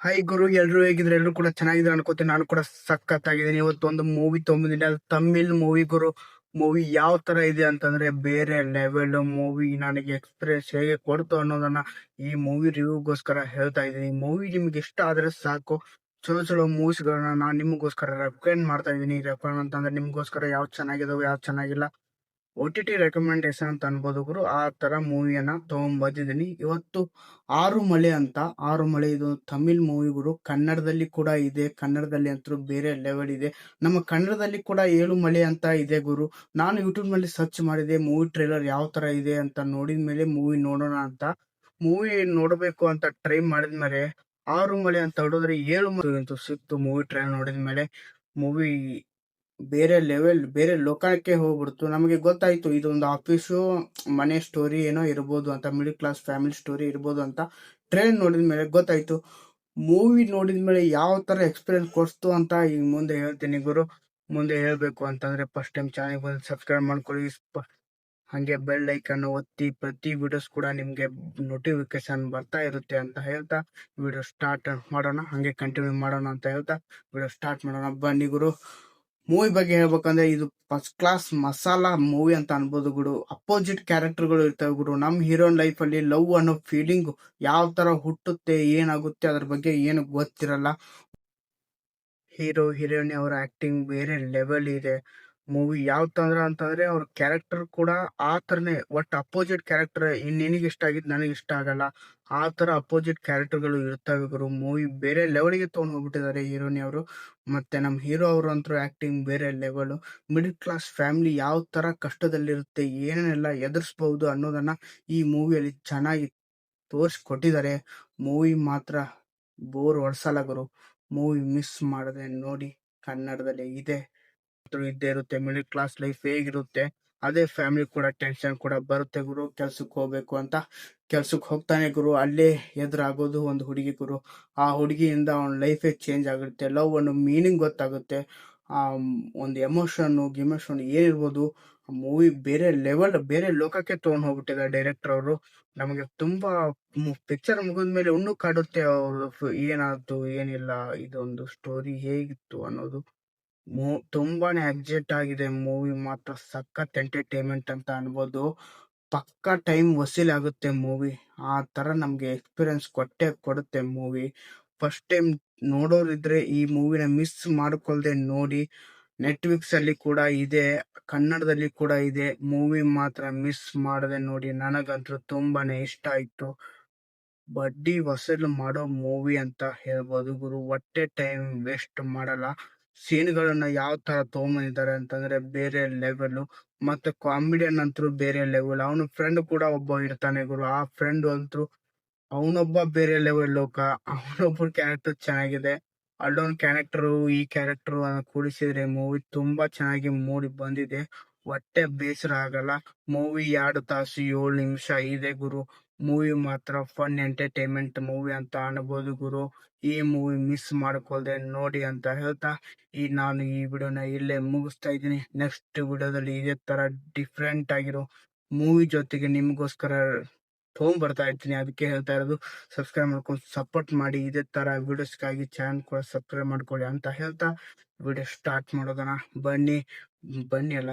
Hi ಗುರು, ಎಲ್ರು ಹೇಗಿದ್ರೆ? ಎಲ್ರು ಕೂಡ ಚೆನ್ನಾಗಿದ್ರೆ ಅನ್ಕೋತೀನಿ. ನಾನು ಕೂಡ ಸಖತ್ತಾಗಿದ್ದೀನಿ. ಇವತ್ತು ಒಂದು ಮೂವಿ ತೊಗೊಂಬಂದಿನಿ. ಅದು ತಮಿಳ್ ಮೂವಿ ಗುರು. ಮೂವಿ ಯಾವ ತರ ಇದೆ ಅಂತಂದ್ರೆ ಬೇರೆ ಲೆವೆಲ್ ಮೂವಿ ನನಗೆ ಎಕ್ಸ್ಪ್ರೆಸ್ ಹೇಗೆ ಕೊಡ್ತು ಅನ್ನೋದನ್ನ ಈ ಮೂವಿ ರಿವ್ಯೂಗೋಸ್ಕರ ಹೇಳ್ತಾ ಇದ್ದೀನಿ. ಮೂವಿ ನಿಮ್ಗೆ ಇಷ್ಟ ಆದ್ರೆ ಸಾಕು. ಚಲೋ ಚಲೋ ಮೂವೀಸ್ಗಳನ್ನ ನಾನು ನಿಮಗೋಸ್ಕರ ರೆಕಮೆಂಡ್ ಮಾಡ್ತಾ ಇದ್ದೀನಿ. ರೆಕಮೆಂಡ್ ಅಂತಂದ್ರೆ ನಿಮಗೋಸ್ಕರ ಯಾವ್ದು ಚೆನ್ನಾಗಿದಾವೆ, ಯಾವ್ದು ಚೆನ್ನಾಗಿಲ್ಲ. ಒ ಟಿ ಟಿ ರೆಕಮೆಂಡೇಶನ್ ಅಂತ ಅನ್ಬೋದು ಗುರು. ಆ ತರ ಮೂವಿಯನ್ನು ತೊಗೊಂಬಂದಿದ್ದೀನಿ ಇವತ್ತು ಆರು ಮಳೆ ಅಂತ, ಆರು ಮಳೆ ಇದು ತಮಿಳ್ ಮೂವಿ ಗುರು. ಕನ್ನಡದಲ್ಲಿ ಕೂಡ ಇದೆ, ಕನ್ನಡದಲ್ಲಿ ಅಂತೂ ಬೇರೆ ಲೆವೆಲ್ ಇದೆ. ನಮ್ಮ ಕನ್ನಡದಲ್ಲಿ ಕೂಡ ಏಳು ಮಳೆ ಅಂತ ಇದೆ ಗುರು. ನಾನು ಯೂಟ್ಯೂಬ್ನಲ್ಲಿ ಸರ್ಚ್ ಮಾಡಿದೆ ಮೂವಿ ಟ್ರೇಲರ್ ಯಾವ ತರ ಇದೆ ಅಂತ ನೋಡಿದ ಮೇಲೆ ಮೂವಿ ನೋಡೋಣ ಅಂತ. ಮೂವಿ ನೋಡಬೇಕು ಅಂತ ಟ್ರೈ ಮಾಡಿದ್ಮೇಲೆ ಆರು ಮಳೆ ಅಂತ ಹೊಡೆದ್ರೆ ಏಳು ಮಳೆ ಅಂತೂ ಸಿಕ್ತು ಮೂವಿ ಟ್ರೈಲರ್ ನೋಡಿದ ಮೇಲೆ. ಮೂವಿ ಬೇರೆ ಲೆವೆಲ್ ಬೇರೆ ಲೋಕಕ್ಕೆ ಹೋಗ್ಬಿಡ್ತು. ನಮಗೆ ಗೊತ್ತಾಯ್ತು, ಇದೊಂದು ಆಫೀಸು ಮನೆ ಸ್ಟೋರಿ ಏನೋ ಇರ್ಬೋದು ಅಂತ ಮಿಡಿಲ್ ಕ್ಲಾಸ್ ಫ್ಯಾಮಿಲಿ ಸ್ಟೋರಿ ಇರ್ಬೋದು ಅಂತ. ಟ್ರೈನ್ ನೋಡಿದ ಮೇಲೆ ಗೊತ್ತಾಯ್ತು. ಮೂವಿ ನೋಡಿದ ಮೇಲೆ ಯಾವ ತರ ಎಕ್ಸ್ಪೀರಿಯನ್ಸ್ ಕೊಡ್ತು ಅಂತ ಈಗ ಮುಂದೆ ಹೇಳ್ತೀನಿ ಗುರು. ಮುಂದೆ ಹೇಳ್ಬೇಕು ಅಂತಂದ್ರೆ ಫಸ್ಟ್ ಟೈಮ್ ಚಾನಲ್ ಬಂದು ಸಬ್ಸ್ಕ್ರೈಬ್ ಮಾಡ್ಕೊಳ್ಳಿ. ಹಂಗೆ ಬೆಲ್ ಅನ್ನು ಒತ್ತಿ ಪ್ರತಿ ವಿಡಿಯೋಸ್ ಕೂಡ ನಿಮ್ಗೆ ನೋಟಿಫಿಕೇಶನ್ ಬರ್ತಾ ಇರುತ್ತೆ ಅಂತ ಹೇಳ್ತಾ ವಿಡಿಯೋ ಸ್ಟಾರ್ಟ್ ಮಾಡೋಣ, ಹಂಗೆ ಕಂಟಿನ್ಯೂ ಮಾಡೋಣ ಅಂತ ಹೇಳ್ತಾ ವಿಡಿಯೋ ಸ್ಟಾರ್ಟ್ ಮಾಡೋಣ. ಬನ್ನಿ ಗುರು. ಮೂವಿ ಬಗ್ಗೆ ಹೇಳ್ಬೇಕಂದ್ರೆ ಇದು ಫಸ್ಟ್ ಕ್ಲಾಸ್ ಮಸಾಲಾ ಮೂವಿ ಅಂತ ಅನ್ಬೋದು ಗುರು ಅಪೋಸಿಟ್ ಕ್ಯಾರೆಕ್ಟರ್ಗಳು ಇರ್ತವೆ ಗುರು ನಮ್ಮ ಹೀರೋನ್ ಲೈಫ್ ಅಲ್ಲಿ ಲವ್ ಅನ್ನೋ ಫೀಲಿಂಗ್ ಯಾವ ತರ ಹುಟ್ಟುತ್ತೆ, ಏನಾಗುತ್ತೆ, ಅದ್ರ ಬಗ್ಗೆ ಏನು ಗೊತ್ತಿರಲ್ಲ. ಹೀರೋ ಹೀರೋಯಿನ್ ಅವರ ಆಕ್ಟಿಂಗ್ ಬೇರೆ ಲೆವೆಲ್ ಇದೆ. ಮೂವಿ ಯಾವ ತಂದ್ರ ಅಂತಂದ್ರೆ ಅವ್ರ ಕ್ಯಾರೆಕ್ಟರ್ ಕೂಡ ಆ ತರನೇ, ಒಟ್ ಅಪೋಸಿಟ್ ಕ್ಯಾರೆಕ್ಟರ್ ನಿನಗೆ ಇಷ್ಟ ಆಗಿದ್ ನನಗೆ ಇಷ್ಟ ಆಗಲ್ಲ. ಆ ತರ ಅಪೋಸಿಟ್ ಕ್ಯಾರೆಕ್ಟರ್ಗಳು ಇರ್ತವೆ ಗುರು. ಮೂವಿ ಬೇರೆ ಲೆವೆಲ್ಗೆ ತಗೊಂಡ್ ಹೋಗ್ಬಿಟ್ಟಿದ್ದಾರೆ ಹೀರೋನಿ ಅವರು. ಮತ್ತೆ ನಮ್ಮ ಹೀರೋ ಅವರು ಅಂತೂ ಆಕ್ಟಿಂಗ್ ಬೇರೆ ಲೆವೆಲ್ ಮಿಡಿಲ್ ಕ್ಲಾಸ್ ಫ್ಯಾಮಿಲಿ ಯಾವ ತರ ಕಷ್ಟದಲ್ಲಿರುತ್ತೆ, ಏನೇನೆಲ್ಲ ಎದುರಿಸಬಹುದು ಅನ್ನೋದನ್ನ ಈ ಮೂವಿಯಲ್ಲಿ ಚೆನ್ನಾಗಿ ತೋರಿಸ್ಕೊಟ್ಟಿದ್ದಾರೆ ಮೂವಿ ಮಾತ್ರ ಬೋರ್ ಹೊಡ್ಸಲ್ಲ ಗುರು. ಮೂವಿ ಮಿಸ್ ಮಾಡದೆ ನೋಡಿ ಕನ್ನಡದಲ್ಲಿ ಇದೆ. ಇದ್ದೇ ಇರುತ್ತೆ ಮಿಡಿಲ್ ಕ್ಲಾಸ್ ಲೈಫ್ ಹೇಗಿರುತ್ತೆ, ಅದೇ ಫ್ಯಾಮಿಲಿ ಕೂಡ ಟೆನ್ಷನ್ ಕೂಡ ಬರುತ್ತೆ ಗುರು. ಕೆಲ್ಸಕ್ಕೆ ಹೋಗ್ಬೇಕು ಅಂತ ಕೆಲ್ಸಕ್ಕೆ ಹೋಗ್ತಾನೆ ಗುರು. ಅಲ್ಲೇ ಎದುರಾಗೋದು ಒಂದು ಹುಡುಗಿ ಗುರು. ಆ ಹುಡುಗಿಯಿಂದ ಅವನ ಲೈಫೇ ಚೇಂಜ್ ಆಗುತ್ತೆ. ಲವ್ ಅನ್ನೋ ಮೀನಿಂಗ್ ಗೊತ್ತಾಗುತ್ತೆ. ಆ, ಒಂದು ಎಮೋಷನ್ ಗಿಮೋಷನ್ ಏನಿರ್ಬೋದು ಮೂವಿ ಬೇರೆ ಲೆವೆಲ್ ಬೇರೆ ಲೋಕಕ್ಕೆ ತಗೊಂಡ್ ಹೋಗ್ಬಿಟ್ಟಿದ್ದಾರೆ ಡೈರೆಕ್ಟರ್ ಅವರು. ನಮಗೆ ತುಂಬಾ ಪಿಕ್ಚರ್ ಮುಗಿದ್ಮೇಲೆ ಇನ್ನೂ ಕಾಡುತ್ತೆ ಅವರು. ಏನಾಯ್ತು, ಏನಿಲ್ಲ, ಇದೊಂದು ಸ್ಟೋರಿ ಹೇಗಿತ್ತು ಅನ್ನೋದು. ತುಂಬಾನೇ ಎಕ್ಸೈಟ್ ಆಗಿದೆ. ಮೂವಿ ಮಾತ್ರ ಸಖತ್ ಎಂಟರ್ಟೈನ್ಮೆಂಟ್ ಅಂತ ಅನ್ಬೋದು. ಪಕ್ಕಾ ಟೈಮ್ ವಸೂಲಿ ಆಗುತ್ತೆ ಮೂವಿ ಆ ತರ ನಮ್ಗೆ ಎಕ್ಸ್ಪೀರಿಯನ್ಸ್ ಕೊಟ್ಟೆ ಕೊಡುತ್ತೆ ಮೂವಿ ಫಸ್ಟ್ ಟೈಮ್ ನೋಡೋರಿದ್ರೆ ಈ ಮೂವಿನ ಮಿಸ್ ಮಾಡ್ಕೊಳ್ದೆ ನೋಡಿ. ನೆಟ್ಫ್ಲಿಕ್ಸ್ ಅಲ್ಲಿ ಕೂಡ ಇದೆ, ಕನ್ನಡದಲ್ಲಿ ಕೂಡ ಇದೆ. ಮೂವಿ ಮಾತ್ರ ಮಿಸ್ ಮಾಡದೆ ನೋಡಿ. ನನಗಂತೂ ತುಂಬಾನೇ ಇಷ್ಟ ಆಯ್ತು. ಬಡ್ಡಿ ವಸೂಲು ಮಾಡೋ ಮೂವಿ ಅಂತ ಹೇಳ್ಬೋದು ಗುರು. ಒಟ್ಟೆ ಟೈಮ್ ವೇಸ್ಟ್ ಮಾಡಲ್ಲ. ಸೀನ್ಗಳನ್ನ ಯಾವ ತರ ತಗೊಂಬಂದಿದ್ದಾರೆ ಅಂತಂದ್ರೆ ಬೇರೆ ಲೆವೆಲ್ ಮತ್ತೆ ಕಾಮಿಡಿಯನ್ ಅಂತೂ ಬೇರೆ ಲೆವೆಲ್. ಅವನ ಫ್ರೆಂಡ್ ಕೂಡ ಒಬ್ಬ ಇರ್ತಾನೆ ಗುರು. ಆ ಫ್ರೆಂಡ್ ಅಂತೂ ಅವನೊಬ್ಬ ಬೇರೆ ಲೆವೆಲ್ ಲೋಕ. ಅವನೊಬ್ಬ ಕ್ಯಾರೆಕ್ಟರ್ ಚೆನ್ನಾಗಿದೆ. ಅಲ್ಲೊಂದು ಕ್ಯಾರೆಕ್ಟರ್ ಈ ಕ್ಯಾರೆಕ್ಟರ್ ಕೂಡಿಸಿದ್ರೆ ಮೂವಿ ತುಂಬಾ ಚೆನ್ನಾಗಿ ಮೂಡಿ ಬಂದಿದೆ. ಹೊಟ್ಟೆ ಬೇಸರ ಆಗಲ್ಲ. ಮೂವಿ ಎರಡು ತಾಸು ಏಳು ನಿಮಿಷ ಇದೆ ಗುರು. ಮೂವಿ ಮಾತ್ರ ಫನ್ ಎಂಟರ್ಟೈನ್ಮೆಂಟ್ ಮೂವಿ ಅಂತ ಅನ್ಬೋದು ಗುರು. ಈ ಮೂವಿ ಮಿಸ್ ಮಾಡ್ಕೊಳ್ದೆ ನೋಡಿ ಅಂತ ಹೇಳ್ತಾ, ಈ ನಾನು ಈ ವಿಡಿಯೋನ ಇಲ್ಲೇ ಮುಗಿಸ್ತಾ ಇದ್ದೀನಿ. ನೆಕ್ಸ್ಟ್ ವಿಡಿಯೋದಲ್ಲಿ ಇದೇ ತರ ಡಿಫ್ರೆಂಟ್ ಆಗಿರೋ ಮೂವಿ ಜೊತೆಗೆ ನಿಮಗೋಸ್ಕರ ಹೋಮ್ ಬರ್ತಾ ಇರ್ತೀನಿ. ಅದಕ್ಕೆ ಹೇಳ್ತಾ ಇರೋದು ಸಬ್ಸ್ಕ್ರೈಬ್ ಮಾಡ್ಕೊಂಡು ಸಪೋರ್ಟ್ ಮಾಡಿ. ಇದೇ ತರ ವಿಡಿಯೋಸ್ಗಾಗಿ ಚಾನಲ್ ಕೂಡ ಸಬ್ಸ್ಕ್ರೈಬ್ ಮಾಡ್ಕೊಳ್ಳಿ ಅಂತ ಹೇಳ್ತಾ, ವಿಡಿಯೋ ಸ್ಟಾರ್ಟ್ ಮಾಡೋದನ್ನ. ಬನ್ನಿ ಬನ್ನಿ ಎಲ್ಲ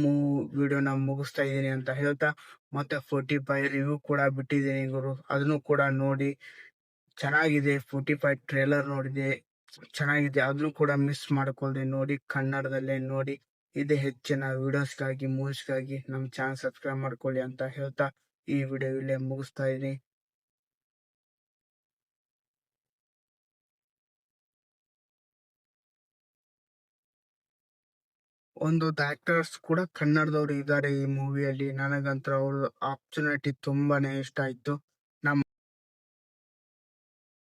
ಮೂ ವಿಡಿಯೋನ ಮುಗಿಸ್ತಾ ಇದ್ದೀನಿ ಅಂತ ಹೇಳ್ತಾ, ಮತ್ತೆ ಫೋರ್ಟಿ ಫೈವ್ ರಿವ್ಯೂ ಕೂಡ ಬಿಟ್ಟಿದ್ದೀನಿ ಗುರು. ಅದನ್ನು ಕೂಡ ನೋಡಿ, ಚೆನ್ನಾಗಿದೆ ಫೋರ್ಟಿ ಫೈವ್ ಟ್ರೇಲರ್ ನೋಡಿದೆ, ಚೆನ್ನಾಗಿದೆ, ಅದನ್ನು ಕೂಡ ಮಿಸ್ ಮಾಡ್ಕೊಳ್ದೆ ನೋಡಿ, ಕನ್ನಡದಲ್ಲೇ ನೋಡಿ, ಇದೇ ಹೆಚ್ಚಿನ ವಿಡಿಯೋಸ್ಗಾಗಿ ಮೂವೀಸ್ಗಾಗಿ ನಮ್ಮ ಚಾನಲ್ ಸಬ್ಸ್ಕ್ರೈಬ್ ಮಾಡ್ಕೊಳ್ಳಿ ಅಂತ ಹೇಳ್ತಾ, ಈ ವಿಡಿಯೋ ಇಲ್ಲೇ ಮುಗಿಸ್ತಾ ಇದ್ದೀನಿ. ಒಂದು ಆಕ್ಟರ್ಸ್ ಕೂಡ ಕನ್ನಡದವ್ರು ಇದ್ದಾರೆ ಈ ಮೂವಿಯಲ್ಲಿ ನನಗಂತೂ ಅವ್ರ ಆಪರ್ಚುನಿಟಿ ತುಂಬಾನೇ ಇಷ್ಟ ಆಯ್ತು.